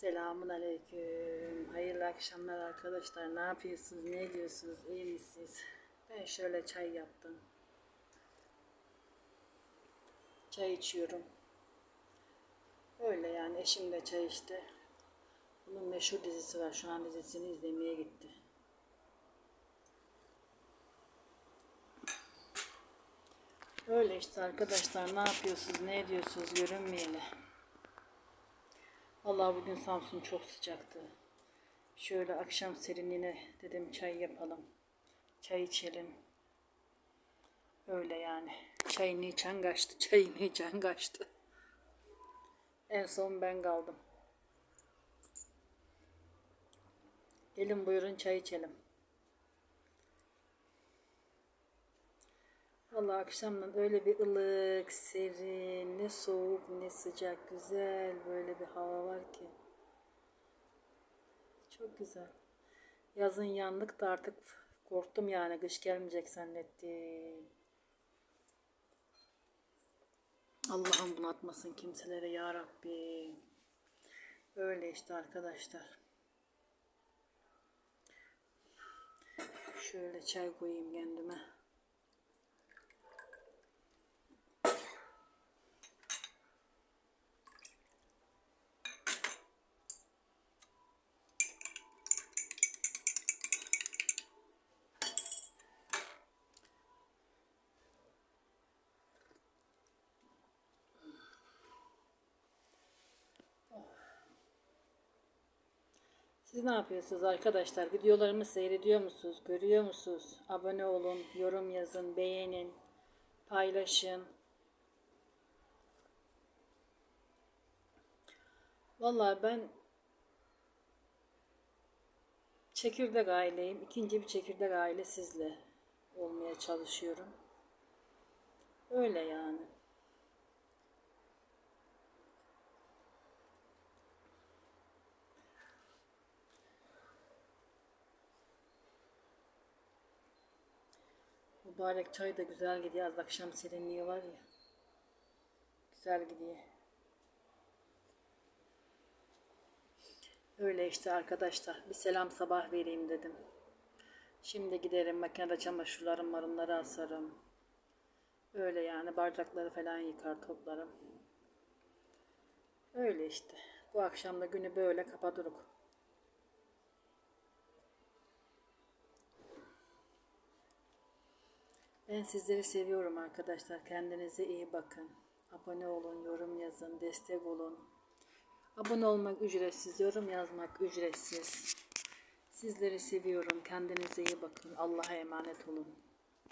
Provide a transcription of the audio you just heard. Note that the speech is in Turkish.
Selamun Aleyküm. Hayırlı akşamlar arkadaşlar. Ne yapıyorsunuz? Ne ediyorsunuz? İyi misiniz? Ben şöyle çay yaptım. Çay içiyorum. Öyle yani eşim de çay içti. Bunun meşhur dizisi var. Şu an dizisini izlemeye gitti. Öyle işte arkadaşlar. Ne yapıyorsunuz? Ne ediyorsunuz? Görünmeyeli. Vallahi bugün Samsun çok sıcaktı. Şöyle akşam serinliğine dedim çay yapalım. Çay içelim. Öyle yani. Çayını içen kaçtı. Çayını içen kaçtı. En son ben kaldım. Gelin buyurun çay içelim. Vallahi akşamdan öyle bir ılık, serin, ne soğuk ne sıcak, güzel böyle bir hava var ki. Çok güzel. Yazın yandık da artık korktum yani kış gelmeyecek zannettim. Allah'ım bunu atmasın kimselere ya Rabbi. Öyle işte arkadaşlar. Şöyle çay koyayım kendime. Siz ne yapıyorsunuz arkadaşlar? Videolarımı seyrediyor musunuz? Görüyor musunuz? Abone olun, yorum yazın, beğenin, paylaşın. Vallahi ben çekirdek aileyim. İkinci bir çekirdek aile sizle olmaya çalışıyorum. Öyle yani. Mübarek çay da güzel gidiyor. Az akşam serinliği var ya. Güzel gidiyor. Öyle işte arkadaşlar. Bir selam sabah vereyim dedim. Şimdi giderim makinede çamaşırlarım marınları asarım. Öyle yani bardakları falan yıkar toplarım. Öyle işte. Bu akşam da günü böyle kapatırık. Ben sizleri seviyorum arkadaşlar. Kendinize iyi bakın. Abone olun, yorum yazın, destek olun. Abone olmak ücretsiz, yorum yazmak ücretsiz. Sizleri seviyorum. Kendinize iyi bakın. Allah'a emanet olun.